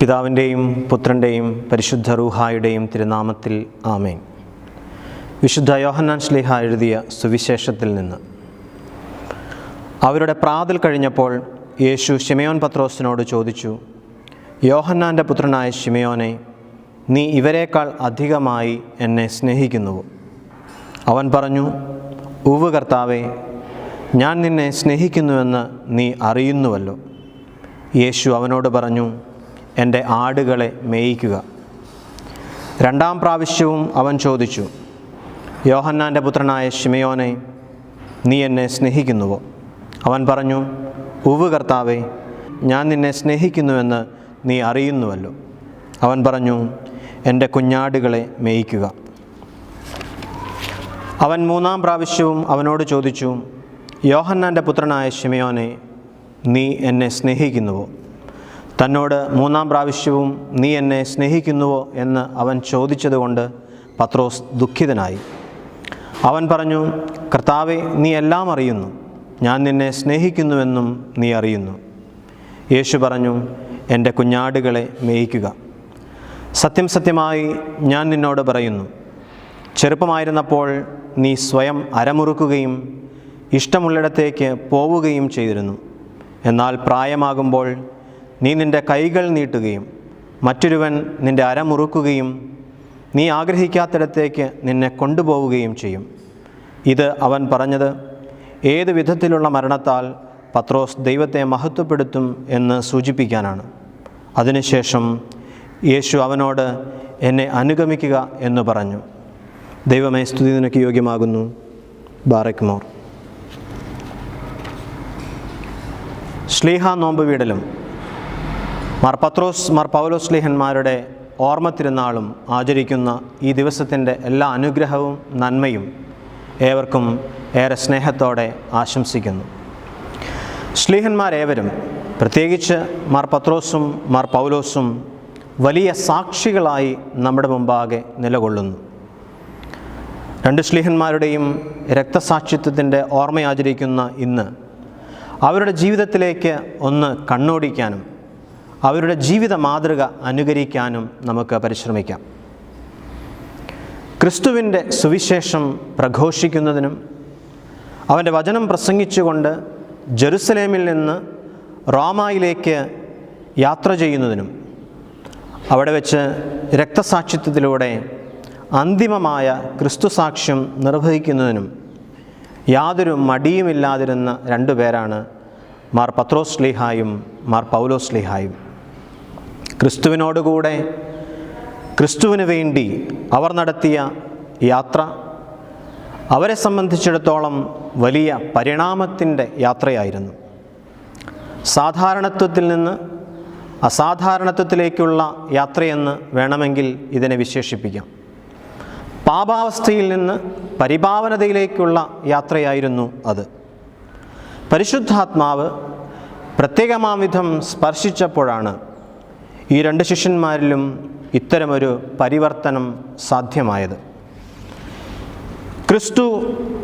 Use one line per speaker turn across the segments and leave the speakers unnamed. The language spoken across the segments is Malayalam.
പിതാവിന്റെയും പുത്രന്റെയും പരിശുദ്ധ റൂഹായുടെയും തിരുനാമത്തിൽ ആമേൻ. വിശുദ്ധ യോഹന്നാൻ ശ്ലീഹ എഴുതിയ സുവിശേഷത്തിൽ നിന്ന്. അവരുടെ പ്രാതൽ കഴിഞ്ഞപ്പോൾ യേശു ഷിമയോൻ പത്രോസിനോട് ചോദിച്ചു യോഹന്നാന്റെ പുത്രനായ ഷിമയോനെ നീ ഇവരെക്കാൾ അധികമായി എന്നെ സ്നേഹിക്കുന്നുവോ? അവൻ പറഞ്ഞു ഉവ് കർത്താവേ ഞാൻ നിന്നെ സ്നേഹിക്കുന്നുവെന്ന് നീ അറിയുന്നുവല്ലോ. യേശു അവനോട് പറഞ്ഞു എന്റെ ആടുകളെ മേയിക്കുക. രണ്ടാം പ്രാവശ്യവും അവൻ ചോദിച്ചു യോഹന്നാന്റെ പുത്രനായ ഷിമയോനെ നീ എന്നെ സ്നേഹിക്കുന്നുവോ? അവൻ പറഞ്ഞു ഉവ് കർത്താവെ ഞാൻ നിന്നെ സ്നേഹിക്കുന്നുവെന്ന് നീ അറിയുന്നുവല്ലോ. അവൻ പറഞ്ഞു എന്റെ കുഞ്ഞാടുകളെ മേയിക്കുക. അവൻ മൂന്നാം പ്രാവശ്യവും അവനോട് ചോദിച്ചു യോഹന്നാന്റെ പുത്രനായ ഷിമയോനെ നീ എന്നെ സ്നേഹിക്കുന്നുവോ? തന്നോട് മൂന്നാം പ്രാവശ്യവും നീ എന്നെ സ്നേഹിക്കുന്നുവോ എന്ന് അവൻ ചോദിച്ചതുകൊണ്ട് പത്രോസ് ദുഃഖിതനായി. അവൻ പറഞ്ഞു കർത്താവെ നീ എല്ലാം അറിയുന്നു. ഞാൻ നിന്നെ സ്നേഹിക്കുന്നുവെന്നും നീ അറിയുന്നു. യേശു പറഞ്ഞു എന്റെ കുഞ്ഞാടുകളെ മേയിക്കുക. സത്യം സത്യമായി ഞാൻ നിന്നോട് പറയുന്നു. ചെറുപ്പമായിരുന്നപ്പോൾ നീ സ്വയം അരമുറുക്കുകയും ഇഷ്ടമുള്ളിടത്തേക്ക് പോവുകയും ചെയ്തിരുന്നു. എന്നാൽ പ്രായമാകുമ്പോൾ നീ നിന്റെ കൈകൾ നീട്ടുകയും മറ്റൊരുവൻ നിന്റെ അരമുറുക്കുകയും നീ ആഗ്രഹിക്കാത്തിടത്തേക്ക് നിന്നെ കൊണ്ടുപോവുകയും ചെയ്യും. ഇത് അവൻ പറഞ്ഞത് ഏത് വിധത്തിലുള്ള മരണത്താൽ പത്രോസ് ദൈവത്തെ മഹത്വപ്പെടുത്തും എന്ന് സൂചിപ്പിക്കാനാണ്. അതിനുശേഷം യേശു അവനോട് എന്നെ അനുഗമിക്കുക എന്ന് പറഞ്ഞു. ദൈവമേ സ്തുതി നിനക്ക് യോഗ്യമാകുന്നു. ബാറക് മോർ. ശ്ലീഹ നോമ്പ് വീടലും. മാർ പത്രോസ് മാർ പൗലോസ് സ്ലീഹന്മാരുടെ ഓർമ്മ തിരുനാളും ആചരിക്കുന്ന ഈ ദിവസത്തിന്റെ എല്ലാ അനുഗ്രഹവും നന്മയും ഏവർക്കും ഏറെ സ്നേഹത്തോടെ ആശംസിക്കുന്നു. ശ്ലീഹന്മാരേവരും പ്രത്യേകിച്ച് മാർ പത്രോസും മാർ പൗലോസും വലിയ സാക്ഷികളായി നമ്മുടെ മുമ്പാകെ നിലകൊള്ളുന്നു. രണ്ട് ശ്ലീഹന്മാരുടെയും രക്തസാക്ഷിത്വത്തിന്റെ ഓർമ്മയാചരിക്കുന്ന ഇന്ന് അവരുടെ ജീവിതത്തിലേക്ക് ഒന്ന് കണ്ണോടിക്കാനും അവരുടെ ജീവിത മാതൃക അനുകരിക്കാനും നമുക്ക് പരിശ്രമിക്കാം. ക്രിസ്തുവിന്റെ സുവിശേഷം പ്രഘോഷിക്കുന്നതിനും അവന്റെ വചനം പ്രസംഗിച്ചുകൊണ്ട് ജെറുസലേമിൽ നിന്ന് റോമായിലേക്ക് യാത്ര ചെയ്യുന്നതിനും അവിടെ വെച്ച് രക്തസാക്ഷിത്വത്തിലൂടെ അന്തിമമായ ക്രിസ്തു സാക്ഷ്യം നിർവഹിക്കുന്നതിനും യാതൊരു മടിയുമില്ലാതിരുന്ന രണ്ടു പേരാണ് മാർ പത്രോസ് ലീഹായും മാർ പൗലോസ് സ്ലീഹായും. ക്രിസ്തുവിനോടുകൂടെ ക്രിസ്തുവിന് വേണ്ടി അവർ നടത്തിയ യാത്ര അവരെ സംബന്ധിച്ചിടത്തോളം വലിയ പരിണാമത്തിന്റെ യാത്രയായിരുന്നു. സാധാരണത്വത്തിൽ നിന്ന് അസാധാരണത്വത്തിലേക്കുള്ള യാത്രയെന്ന് വേണമെങ്കിൽ ഇതിനെ വിശേഷിപ്പിക്കാം. പാപാവസ്ഥയിൽ നിന്ന് പരിഭാവനതയിലേക്കുള്ള യാത്രയായിരുന്നു അത്. പരിശുദ്ധാത്മാവ് പ്രത്യേകമാവിധം സ്പർശിച്ചപ്പോഴാണ് ഈ രണ്ട് ശിഷ്യന്മാരിലും ഇത്തരമൊരു പരിവർത്തനം സാധ്യമായത്. ക്രിസ്തു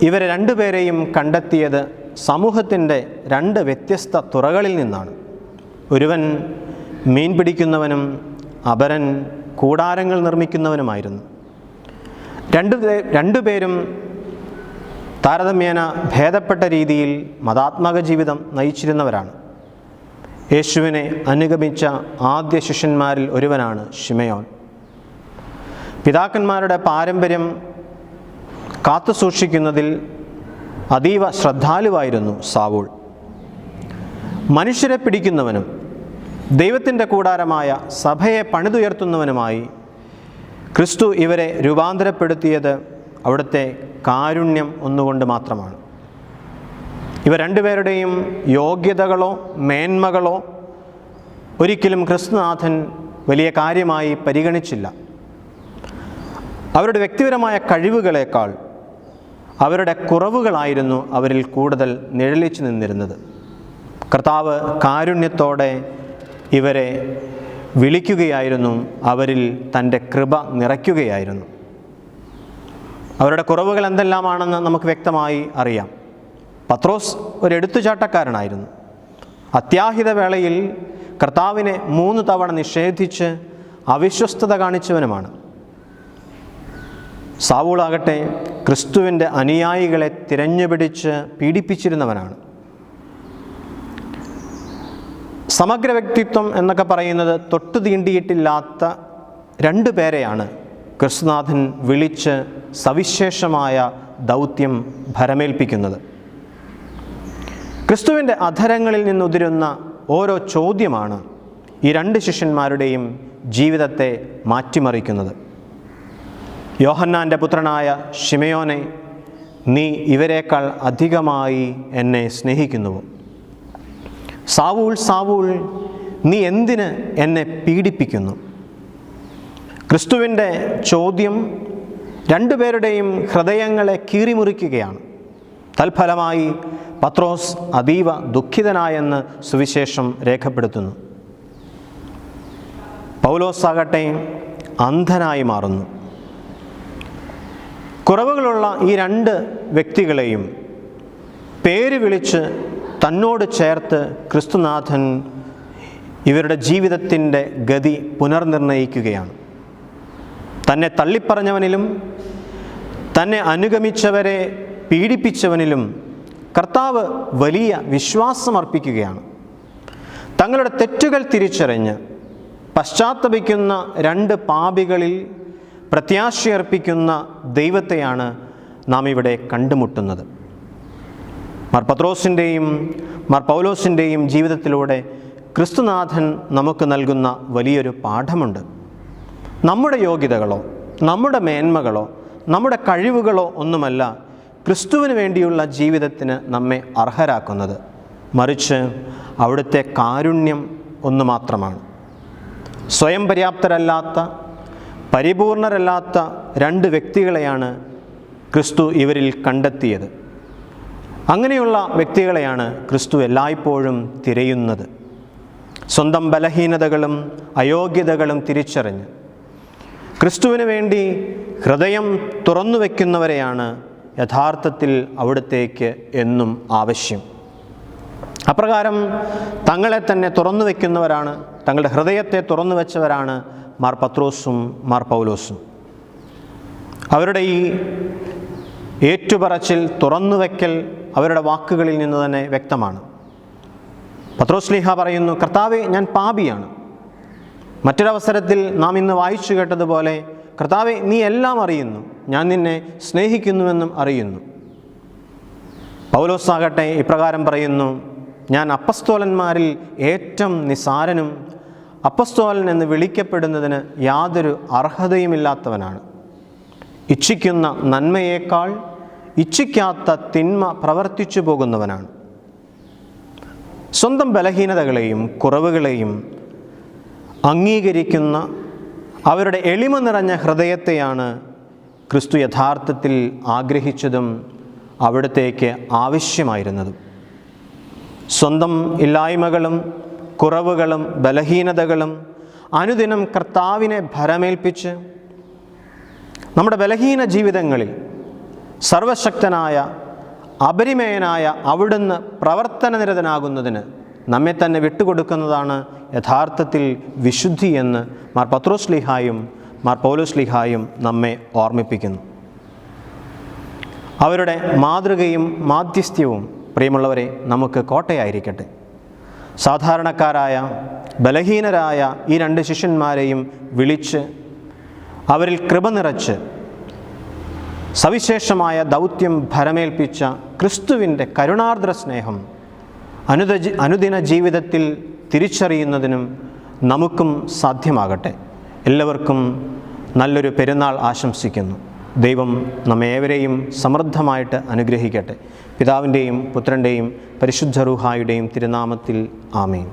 ഇവരെ രണ്ടുപേരെയും കണ്ടെത്തിയത് സമൂഹത്തിന്റെ രണ്ട് വ്യത്യസ്ത തുറകളിൽ നിന്നാണ്. ഒരുവൻ മീൻ പിടിക്കുന്നവനും അപരൻ കൂടാരങ്ങൾ നിർമ്മിക്കുന്നവനുമായിരുന്നു. രണ്ടു രണ്ടുപേരും താരതമ്യേന ഭേദപ്പെട്ട രീതിയിൽ മതാത്മക ജീവിതം നയിച്ചിരുന്നവരാണ്. യേശുവിനെ അനുഗമിച്ച ആദ്യ ശിഷ്യന്മാരിൽ ഒരുവനാണ് ഷിമയോൻ പിതാക്കന്മാരുടെ പാരമ്പര്യം കാത്തുസൂക്ഷിക്കുന്നതിൽ അതീവ ശ്രദ്ധാലുവായിരുന്നു സാവൂൾ. മനുഷ്യരെ പിടിക്കുന്നവനും ദൈവത്തിന്റെ കൂടാരമായ സഭയെ പണിതുയർത്തുന്നവനുമായി ക്രിസ്തു ഇവരെ രൂപാന്തരപ്പെടുത്തിയത് അവിടുത്തെ കാരുണ്യം ഒന്നുകൊണ്ട് മാത്രമാണ്. ഇവ രണ്ടുപേരുടെയും യോഗ്യതകളോ മേന്മകളോ ഒരിക്കലും ക്രിസ്തുനാഥൻ വലിയ കാര്യമായി പരിഗണിച്ചില്ല. അവരുടെ വ്യക്തിപരമായ കഴിവുകളേക്കാൾ അവരുടെ കുറവുകളായിരുന്നു അവരിൽ കൂടുതൽ നിഴലിച്ചു നിന്നിരുന്നത്. കർത്താവ് കാരുണ്യത്തോടെ ഇവരെ വിളിക്കുകയായിരുന്നു അവരിൽ തന്റെ കൃപ നിറയ്ക്കുകയായിരുന്നു. അവരുടെ കുറവുകൾ എന്തെല്ലാമാണെന്ന് നമുക്ക് വ്യക്തമായി അറിയാം. പത്രോസ് ഒരു എടുത്തുചാട്ടക്കാരനായിരുന്നു അത്യാഹിത വേളയിൽ കർത്താവിനെ മൂന്ന് തവണ നിഷേധിച്ച് അവിശ്വസ്തത കാണിച്ചവനുമാണ്. സാവൂളാകട്ടെ ക്രിസ്തുവിന്റെ അനുയായികളെ തിരഞ്ഞുപിടിച്ച് പീഡിപ്പിച്ചിരുന്നവനാണ്. സമഗ്ര വ്യക്തിത്വം എന്നൊക്കെ പറയുന്നത് തൊട്ടു തീണ്ടിയിട്ടില്ലാത്ത രണ്ടു പേരെയാണ് ക്രിസ്തുനാഥൻ വിളിച്ച് സവിശേഷമായ ദൗത്യം ഭരമേൽപ്പിക്കുന്നത്. ക്രിസ്തുവിന്റെ അധരങ്ങളിൽ നിന്നുതിരുന്ന ഓരോ ചോദ്യമാണ് ഈ രണ്ട് ശിഷ്യന്മാരുടെയും ജീവിതത്തെ മാറ്റിമറിക്കുന്നത്. യോഹന്നാന്റെ പുത്രനായ ഷിമയോനെ നീ ഇവരെക്കാൾ അധികമായി എന്നെ സ്നേഹിക്കുന്നുവോ? സാവൂൾ സാവൂൾ നീ എന്തിന് എന്നെ പീഡിപ്പിക്കുന്നു? ക്രിസ്തുവിന്റെ ചോദ്യം രണ്ടുപേരുടെയും ഹൃദയങ്ങളെ കീറിമുറിക്കുകയാണ്. തൽഫലമായി പത്രോസ് അതീവ ദുഃഖിതനായെന്ന് സുവിശേഷം രേഖപ്പെടുത്തുന്നു. പൗലോസ് ആകട്ടെ അന്ധനായി മാറുന്നു. കുറവുകളുള്ള ഈ രണ്ട് വ്യക്തികളെയും പേര് വിളിച്ച് തന്നോട് ചേർത്ത് ക്രിസ്തുനാഥൻ ഇവരുടെ ജീവിതത്തിന്റെ ഗതി പുനർനിർണയിക്കുകയാണ്. തന്നെ തള്ളിപ്പറഞ്ഞവനിലും തന്നെ അനുഗമിച്ചവരെ പീഡിപ്പിച്ചവനിലും കർത്താവ് വലിയ വിശ്വാസം അർപ്പിക്കുകയാണ് തങ്ങളുടെ തെറ്റുകൾ തിരിച്ചറിഞ്ഞ് പശ്ചാത്തപിക്കുന്ന രണ്ട് പാപികളിൽ പ്രത്യാശയർപ്പിക്കുന്ന ദൈവത്തെയാണ് നാം ഇവിടെ കണ്ടുമുട്ടുന്നത്. മാർ പത്രോസിന്റെയും മാർ പൗലോസിന്റെയും ജീവിതത്തിലൂടെ ക്രിസ്തുനാഥൻ നമുക്ക് നൽകുന്ന വലിയൊരു പാഠമുണ്ട്. നമ്മുടെ യോഗ്യതകളോ നമ്മുടെ മേന്മകളോ നമ്മുടെ കഴിവുകളോ ഒന്നുമല്ല ക്രിസ്തുവിന് വേണ്ടിയുള്ള ജീവിതത്തിന് നമ്മെ അർഹരാക്കുന്നത് മറിച്ച് അവിടുത്തെ കാരുണ്യം ഒന്ന് മാത്രമാണ്. സ്വയം പര്യാപ്തരല്ലാത്ത പരിപൂർണരല്ലാത്ത രണ്ട് വ്യക്തികളെയാണ് ക്രിസ്തു ഇവരിൽ കണ്ടെത്തിയത്. അങ്ങനെയുള്ള വ്യക്തികളെയാണ് ക്രിസ്തു എല്ലായ്പ്പോഴും തിരയുന്നത്. സ്വന്തം ബലഹീനതകളും അയോഗ്യതകളും തിരിച്ചറിഞ്ഞ്. ക്രിസ്തുവിന് വേണ്ടി ഹൃദയം തുറന്നു വയ്ക്കുന്നവരെയാണ് യഥാർത്ഥത്തിൽ അവിടത്തേക്ക് എന്നും ആവശ്യം. അപ്രകാരം തങ്ങളെ തന്നെ തുറന്നു വയ്ക്കുന്നവരാണ് തങ്ങളുടെ ഹൃദയത്തെ തുറന്നു വെച്ചവരാണ് മാർ പത്രോസും മാർ പൗലോസും. അവരുടെ ഈ ഏറ്റുപറച്ചിൽ തുറന്നു വയ്ക്കൽ അവരുടെ വാക്കുകളിൽ നിന്ന് തന്നെ വ്യക്തമാണ്. പത്രോസ്ലിഹ പറയുന്നു കർത്താവെ ഞാൻ പാപിയാണ്. മറ്റൊരവസരത്തിൽ നാം ഇന്ന് വായിച്ചു കേട്ടതുപോലെ കർത്താവെ നീ എല്ലാം അറിയുന്നു. ഞാൻ നിന്നെ സ്നേഹിക്കുന്നുവെന്നും അറിയുന്നു. പൗലോസാകട്ടെ ഇപ്രകാരം പറയുന്നു ഞാൻ അപ്പസ്തോലന്മാരിൽ ഏറ്റവും നിസാരനും അപ്പസ്തോലൻ എന്ന് വിളിക്കപ്പെടുന്നതിന് യാതൊരു അർഹതയുമില്ലാത്തവനാണ്. ഇച്ഛിക്കുന്ന നന്മയേക്കാൾ ഇച്ഛിക്കാത്ത തിന്മ പ്രവർത്തിച്ചു പോകുന്നവനാണ്. സ്വന്തം ബലഹീനതകളെയും കുറവുകളെയും അംഗീകരിക്കുന്ന അവരുടെ എളിമ നിറഞ്ഞ ഹൃദയത്തെയാണ് ക്രിസ്തു യഥാർത്ഥത്തിൽ ആഗ്രഹിച്ചതും അവിടത്തേക്ക് ആവശ്യമായിരുന്നതും. സ്വന്തം ഇല്ലായ്മകളും കുറവുകളും ബലഹീനതകളും അനുദിനം കർത്താവിനെ ഭരമേൽപ്പിച്ച് നമ്മുടെ ബലഹീന ജീവിതങ്ങളിൽ സർവശക്തനായ അപരിമയനായ അവിടുന്ന് പ്രവർത്തനനിരതനാകുന്നതിന് നമ്മെ തന്നെ വിട്ടുകൊടുക്കുന്നതാണ് യഥാർത്ഥത്തിൽ വിശുദ്ധി എന്ന് മാർ പത്രോസ്ലിഹായും മാർ പൗലോസ്ലിഹായും നമ്മെ ഓർമ്മിപ്പിക്കുന്നു. അവരുടെ മാതൃകയും മാധ്യസ്ഥ്യവും പ്രിയമുള്ളവരെ നമുക്ക് കോട്ടയായിരിക്കട്ടെ. സാധാരണക്കാരായ ബലഹീനരായ ഈ രണ്ട് ശിഷ്യന്മാരെയും വിളിച്ച് അവരിൽ കൃപ നിറച്ച് സവിശേഷമായ ദൗത്യം ഭരമേൽപ്പിച്ച ക്രിസ്തുവിന്റെ കരുണാർദ്ര സ്നേഹം അനുദ അനുദിന ജീവിതത്തിൽ തിരിച്ചറിയുന്നതിനും നമുക്കും സാധ്യമാകട്ടെ. എല്ലാവർക്കും നല്ലൊരു പെരുന്നാൾ ആശംസിക്കുന്നു. ദൈവം നമ്മേവരെയും സമൃദ്ധമായിട്ട് അനുഗ്രഹിക്കട്ടെ. പിതാവിന്റെയും പുത്രന്റെയും പരിശുദ്ധ തിരുനാമത്തിൽ ആമീൻ.